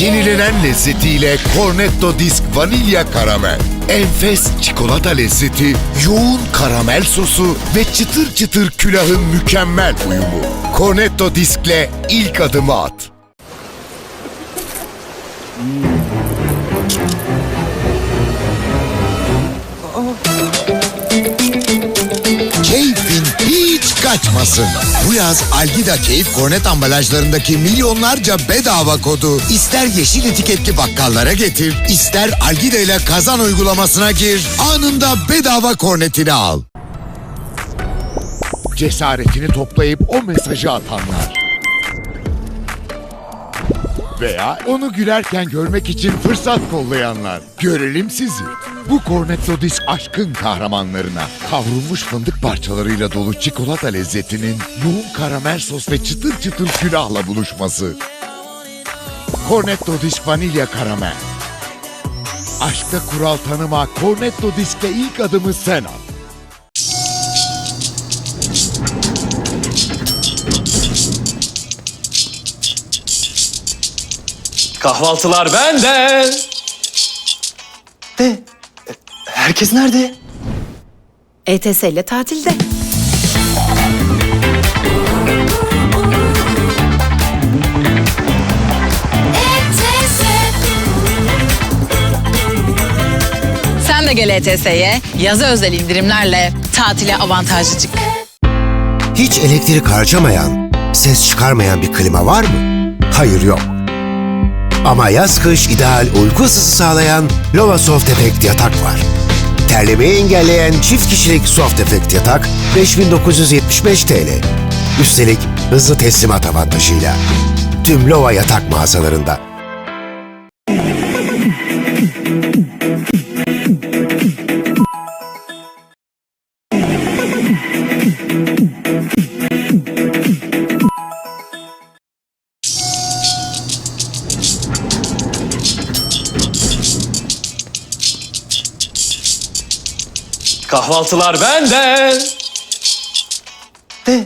Yenilenen lezzetiyle Cornetto Disk Vanilya Karamel. Enfes çikolata lezzeti, yoğun karamel sosu ve çıtır çıtır külahın mükemmel uyumu. Cornetto Disk'le ilk adımı at. Keyfin kaçmasın. Bu yaz Algida Keyif Kornet ambalajlarındaki milyonlarca bedava kodu ister yeşil etiketli bakkallara getir, ister Algida ile kazan uygulamasına gir, anında bedava kornetini al. Cesaretini toplayıp o mesajı atanlar. Veya onu gülerken görmek için fırsat kollayanlar. Görelim sizi. Bu Cornetto Disk aşkın kahramanlarına kavrulmuş fındık parçalarıyla dolu çikolata lezzetinin yoğun karamel sos ve çıtır çıtır külahla buluşması. Cornetto Disk Vanilya Karamel. Aşkta kural tanıma Cornetto Disk'le ilk adımı sen at. Kahvaltılar bende. De, e, herkes nerede? ETS ile tatilde. Sen de gel ETS'ye. Yazı özel indirimlerle tatile avantajlı çık. Hiç elektrik harcamayan, ses çıkarmayan bir klima var mı? Hayır yok. Ama yaz kış ideal uyku ısısı sağlayan Lova Soft Effect yatak var. Terlemeyi engelleyen çift kişilik Soft Effect yatak 5975 TL. Üstelik hızlı teslimat avantajıyla. Tüm Lova yatak mağazalarında. Kahvaltılar bende. De, e,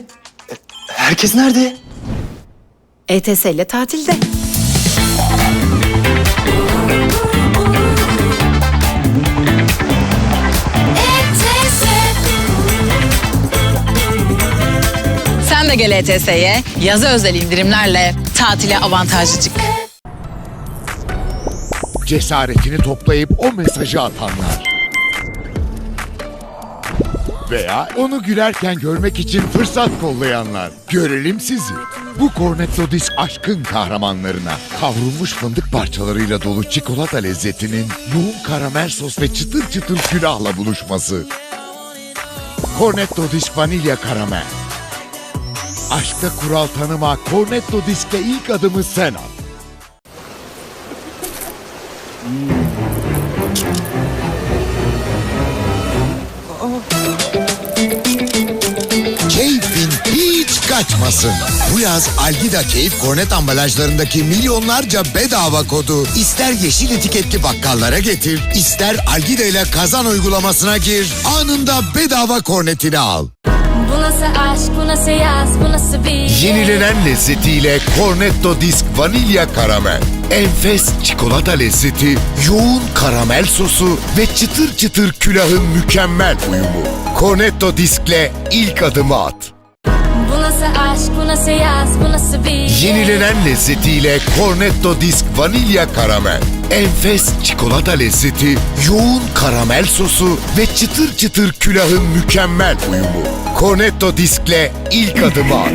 herkes nerede? ETS ile tatilde. Sen de gel ETS'ye. Yazı özel indirimlerle tatile avantajlı çık. Cesaretini toplayıp o mesajı atanlar. Veya onu gülerken görmek için fırsat kollayanlar. Görelim sizi. Bu Cornetto Disk aşkın kahramanlarına kavrulmuş fındık parçalarıyla dolu çikolata lezzetinin yoğun karamel sos ve çıtır çıtır külahla buluşması. Cornetto Disk Vanilya Karamel. Aşkta kural tanıma Cornetto Disk'le ilk adımı sen at. Keyfin kaçmasın. Bu yaz Algida Keyif Kornet ambalajlarındaki milyonlarca bedava kodu ister yeşil etiketli bakkallara getir, ister Algida ile kazan uygulamasına gir, anında bedava kornetini al. Bu nasıl aşk, bu nasıl yaz, bu nasıl bir Yenilenen lezzetiyle Cornetto Disk Vanilya Karamel. Enfes çikolata lezzeti, yoğun karamel sosu ve çıtır çıtır külahın mükemmel uyumu. Cornetto Disk'le ilk adımı at. Aşk, bu nasıl yaz, bu nasıl bir Yenilenen lezzetiyle Cornetto Disk Vanilya Karamel. Enfes çikolata lezzeti, yoğun karamel sosu ve çıtır çıtır külahın mükemmel uyumu. Cornetto Disk'le ilk adımı at.